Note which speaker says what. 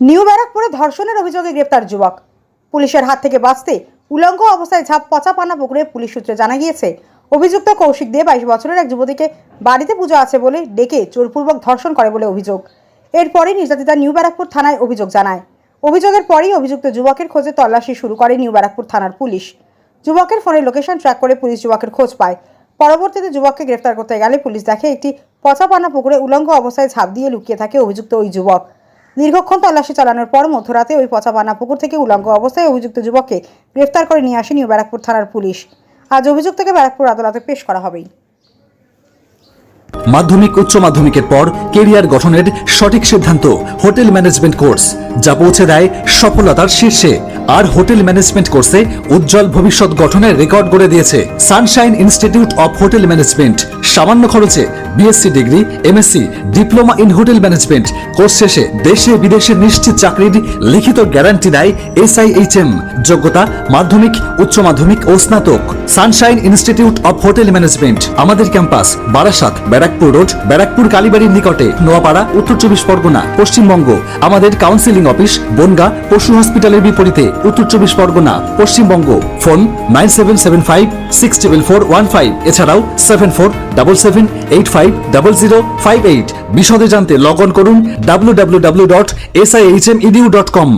Speaker 1: New ব্যারাকপুরে ধর্ষণের অভিযোগে গ্রেপ্তার যুবক। পুলিশের হাত থেকে বাঁচতে উলঙ্গ অবস্থায় ঝাঁপ পচা পানা পুকুরে পুলিশ সূত্রে জানা গিয়েছে, অভিযুক্ত কৌশিক দে বাইশ বছরের এক যুবতীকে বাড়িতে পুজো আছে বলে ডেকে জোরপূর্বক ধর্ষণ করে বলে অভিযোগ। এরপরই নির্যাতিতা নিউ ব্যারাকপুর থানায় অভিযোগ জানায়। অভিযোগের পরেই অভিযুক্ত যুবকের খোঁজে তল্লাশি শুরু করে নিউ ব্যারাকপুর থানার পুলিশ। যুবকের ফোনের লোকেশন ট্র্যাক করে পুলিশ যুবকের খোঁজ পায়। পরবর্তীতে যুবককে গ্রেফতার করতে গেলে পুলিশ দেখে একটি পচাপানা পুকুরে উলঙ্গ অবস্থায় ঝাঁপ দিয়ে লুকিয়ে থাকে অভিযুক্ত ওই যুবক। দীর্ঘক্ষণ তল্লাশি চালানোর পর মধ্যরাতে ওই পচাপানা পুকুর থেকে উলঙ্গ অবস্থায় অভিযুক্ত যুবককে গ্রেফতার করে নিয়ে আসে নিউ ব্যারাকপুর থানার পুলিশ। আজ অভিযুক্তকে ব্যারাকপুর আদালতে পেশ করা হবেই
Speaker 2: মাধ্যমিক, উচ্চ মাধ্যমিকের পর কেরিয়ার গঠনের সঠিক সিদ্ধান্ত হোটেল ম্যানেজমেন্ট কোর্স, যা পৌঁছে দেয় সফলতার শীর্ষে। আর হোটেল ম্যানেজমেন্ট কোর্সে উজ্জ্বল ভবিষ্যৎ গঠনের রেকর্ড গড়ে দিয়েছে Sunshine Institute of Hotel Management. সামান্য খরচে BSc degree MSc diploma in hotel management course শেষে দেশে বিদেশে নিশ্চিত চাকরির লিখিত গ্যারান্টি দেয় এসআইএইচএম যোগ্যতা মাধ্যমিক, উচ্চ মাধ্যমিক ও স্নাতক। Sunshine Institute of Hotel Management আমাদের ক্যাম্পাস বারাসাত, ব্যারাকপুর রোড ব্যারাকপুর কালীবাড়ির নিকটে। নোয়াপাড়া, উত্তর চব্বিশ পরগনা, পশ্চিমবঙ্গ, আমাদের কাউন্সিলিং অফিস বনগা, পশু হসপিটালের বিপরীতে, উত্তর চব্বিশ Pargana, Paschimbanga. Phone nine seven seven five six triple four one five এছাড়াও seven four double seven eight five double zero five eight বিশদে জানতে লগ অন করুন W W W dot S I H M edu dot com